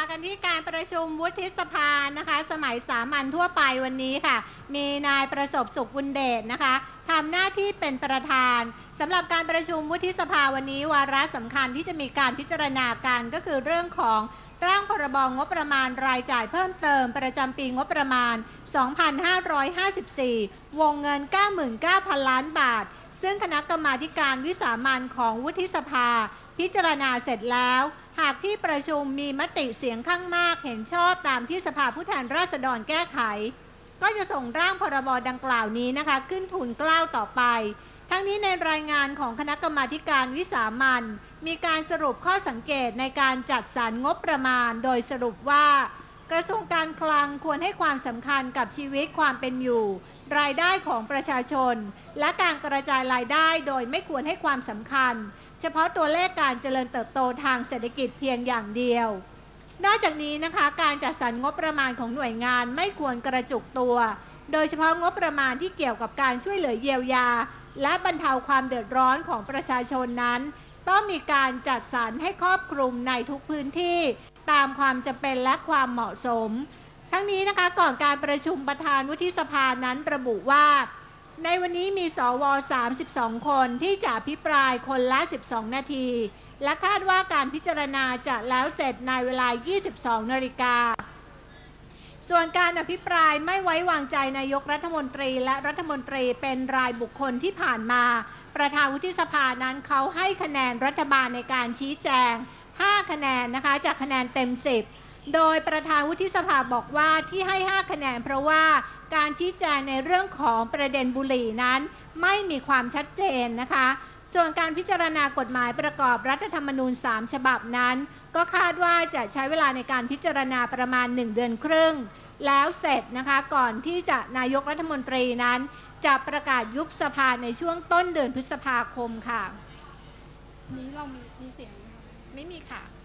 มากันที่การประชุมวุฒิสภานะคะ สมัยสามัญทั่วไปวันนี้ค่ะ มีนายประสบสุขบุญเดชนะคะทำหน้าที่เป็นประธานสำหรับการประชุมวุฒิสภาวันนี้ วาระสำคัญที่จะมีการพิจารณากันก็คือเรื่องของร่างพรบงบประมาณรายจ่ายเพิ่มเติม ประจำปีงบประมาณ 2554 วงเงิน 99,000 ล้านบาท ซึ่งคณะกรรมาการวิสามันของวุฒิสภา พิจารณาเสร็จแล้ว หากที่ประชุมมีมติเสียงข้างมากเห็นชอบตามที่สภาผู้แทนราษฎรแก้ไข ก็จะส่งร่างพรบดังกล่าวนี้นะคะ ขึ้นทุนกล้าวต่อไป ทั้งนี้ในรายงานของคณะกรรมาการวิสามันมีการสรุปข้อสังเกตในการจัดสรรงบประมาณ โดยสรุปว่า กระทรวงการคลังควรให้ความสำคัญกับชีวิตความเป็นอยู่ รายได้ของประชาชน และการกระจายรายได้โดยไม่ควรให้ความสำคัญ เฉพาะตัวเลขการเจริญเติบโตทางเศรษฐกิจเพียงอย่างเดียวนอกจากนี้นะคะการจัดสรรงบประมาณของหน่วยงานไม่ควรกระจุกตัว โดยเฉพาะงบประมาณที่เกี่ยวกับการช่วยเหลือเยียวยา และบรรเทาความเดือดร้อนของประชาชนนั้น ต้องมีการจัดสรรให้ครอบคลุมในทุกพื้นที่ ตามความจำเป็นและความเหมาะสม ทั้งนี้นะคะก่อนการประชุมประธานวุฒิสภานั้นระบุว่า ในวันนี้มีสว 32 คนที่จะอภิปรายคนละ 12 นาที และคาดว่าการพิจารณาจะแล้วเสร็จในเวลา 22 นาฬิกาส่วนการอภิปรายไม่ไว้วางใจนายกรัฐมนตรีและรัฐมนตรีเป็นรายบุคคลที่ผ่านมา ประธานวุฒิสภานั้นเขาให้คะแนนรัฐบาลในการชี้แจง 5 คะแนนนะคะ จากคะแนนเต็ม 10 โดยประธานวุฒิสภาบอกว่าที่ให้ 5 คะแนน เพราะว่าการชี้แจงในเรื่องของประเด็นบุหรี่นั้น ไม่มีความชัดเจนนะคะส่วนการพิจารณากฎหมายประกอบรัฐธรรมนูญ 3 ฉบับนั้น ก็คาดว่าจะใช้เวลาในการพิจารณาประมาณ 1 เดือนครึ่ง แล้วเสร็จนะคะก่อนที่จะนายกรัฐมนตรีนั้น จะประกาศยุบสภาในช่วงต้นเดือนพฤษภาคมค่ะ นี้เรามีมีเสียง ไม่มีค่ะ